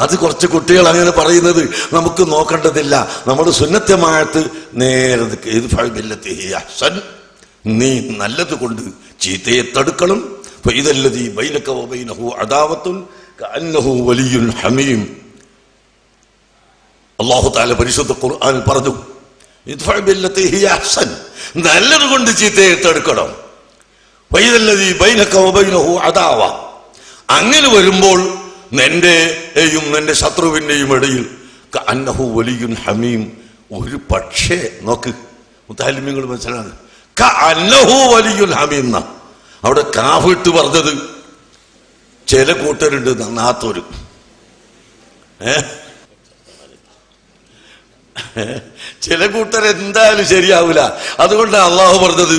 അത് കുറച്ച് കുട്ടികൾ അങ്ങനെ പറയുന്നത് നമുക്ക് നോക്കേണ്ടതില്ല. നമ്മൾ സുന്നത്യമായത്ത് നേരെ അഹ്സൻ. നീ നല്ലത് കൊണ്ട് ചീത്തയെ തടുക്കണം. വലിയുൻ ഹമീം. അള്ളാഹു താല പരിശുദ്ധ ഖുർആൻ പറഞ്ഞു. നല്ലത് കൊണ്ട് ചീത്തയെ തടുക്കണം. അങ്ങനെ വരുമ്പോൾ നിന്റെയും നിന്റെ ശത്രുവിന്റെയും ഇടയിൽ അന്നഹു വലിയുൻ ഹമീം. ഒരു പക്ഷേ നോക്ക് മുത്താലിമ്യങ്ങൾ മനസ്സിലാണ് അന്നഹു വലിയുൻ ഹമീം എന്നാ അവിടെ കാഫിട്ട് പറഞ്ഞത് ചില കൂട്ടരുണ്ട് നന്നാത്തൊരു. ചില കൂട്ടർ എന്തായാലും ശരിയാവില്ല അതുകൊണ്ട് അള്ളാഹു പറഞ്ഞത്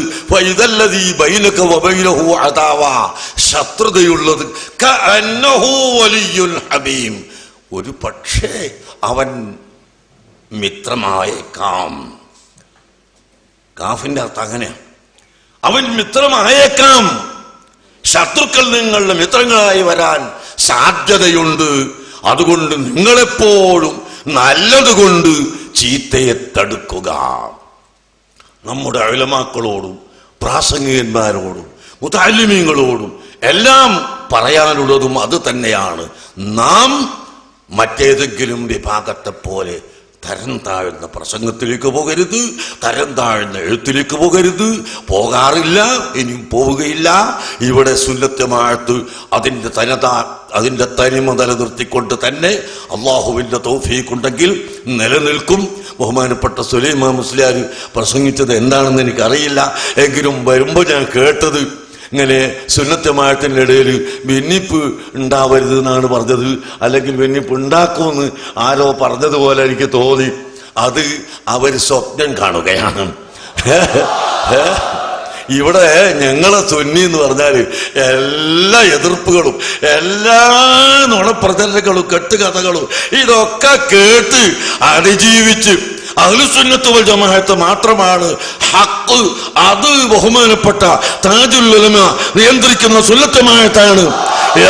ശത്രുതയുള്ളത്. ഹമീം ഒരു പക്ഷേ അവൻ മിത്രമായേക്കാം. കാഫിന്റെ അർത്ഥം അങ്ങനെയാണ് അവൻ മിത്രമായേക്കാം. ശത്രുക്കൾ നിങ്ങളുടെ മിത്രങ്ങളായി വരാൻ സാധ്യതയുണ്ട്. അതുകൊണ്ട് നിങ്ങളെപ്പോഴും നല്ലതുകൊണ്ട് ചീത്തയെ തടുക്കുക. നമ്മുടെ അയലമാക്കളോടും പ്രാസംഗികന്മാരോടും മുതാലിമ്യങ്ങളോടും എല്ലാം പറയാനുള്ളതും അത് തന്നെയാണ്. നാം മറ്റേതെങ്കിലും വിഭാഗത്തെ പോലെ തരം താഴ്ന്ന പ്രസംഗത്തിലേക്ക് പോകരുത് തരം താഴ്ന്ന എഴുത്തിലേക്ക് പോകരുത്. പോകാറില്ല ഇനിയും പോവുകയില്ല. ഇവിടെ സുന്നത്യമാഴത്ത് അതിന്റെ തനത അതിന്റെ തനിമ നിലനിർത്തിക്കൊണ്ട് തന്നെ അള്ളാഹുവിന്റെ തൗഫീഖുണ്ടെങ്കിൽ നിലനിൽക്കും. ബഹുമാനപ്പെട്ട സുലൈമ മുസ്ലിയാർ പ്രസംഗിച്ചത് എന്താണെന്ന് എനിക്കറിയില്ല. എങ്കിലും വരുമ്പോൾ ഞാൻ കേട്ടത് ഇങ്ങനെ സുന്നത്തമായത്തിന്റെ ഇടയിൽ വെന്നിപ്പ് ഉണ്ടാവരുത് എന്നാണ് പറഞ്ഞത്. അല്ലെങ്കിൽ ഭിന്നിപ്പ് ഉണ്ടാക്കുമെന്ന് ആരോ പറഞ്ഞതുപോലെ എനിക്ക് തോന്നി. അത് അവർ സ്വപ്നം കാണുകയാണ്. ഇവിടെ ഞങ്ങളെ സുന്നി എന്ന് പറഞ്ഞാൽ എല്ലാ എതിർപ്പുകളും എല്ലാ നുണപ്രചരണങ്ങളും കെട്ടുകഥകളും ഇതൊക്കെ കേട്ട് അതിജീവിച്ച് അഹ്ലുസുന്നത്തുവൽ ജമാഅത്ത് മാത്രമാണ് ഹക്ക് അത് ബഹുമാനപ്പെട്ട താജുൽ ഉലമ നിയന്ത്രിക്കുന്ന സുന്നത്തമായത്താണ്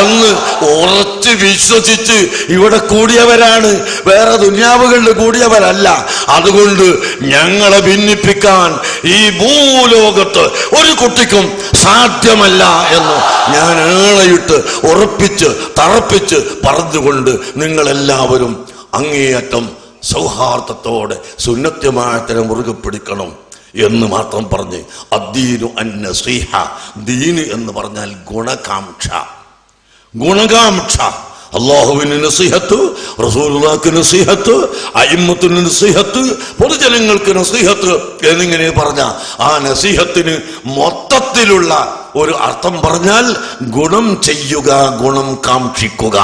എന്ന് ഉറച്ച് വിശ്വസിച്ച് ഇവിടെ കൂടിയവരാണ്. വേറെ ദുന്യാവുകളിൽ കൂടിയവരല്ല. അതുകൊണ്ട് ഞങ്ങളെ ഭിന്നിപ്പിക്കാൻ ഈ ഭൂലോകത്ത് ഒരു കുട്ടിക്കും സാധ്യമല്ല എന്ന് ഞാൻ ഏളയിട്ട് ഉറപ്പിച്ച് തറപ്പിച്ച് പറഞ്ഞുകൊണ്ട് നിങ്ങളെല്ലാവരും അങ്ങേയറ്റം സൗഹാർദ്ദത്തോടെ സുന്നത്യമായത്തിനെ മുറുകെ പിടിക്കണം എന്ന് മാത്രം പറഞ്ഞ് അദ്ദീനു അന്ന ശ്രീഹ ദീന് എന്ന് പറഞ്ഞാൽ ഗുണകാംക്ഷ. ഗുണകാംക്ഷ. പൊതുജനങ്ങൾക്ക് എന്നിങ്ങനെ പറഞ്ഞ ആ നസിഹത്തിന് മൊത്തത്തിലുള്ള ഒരു അർത്ഥം പറഞ്ഞാൽ ഗുണം ചെയ്യുക ഗുണം കാക്ഷിക്കുക.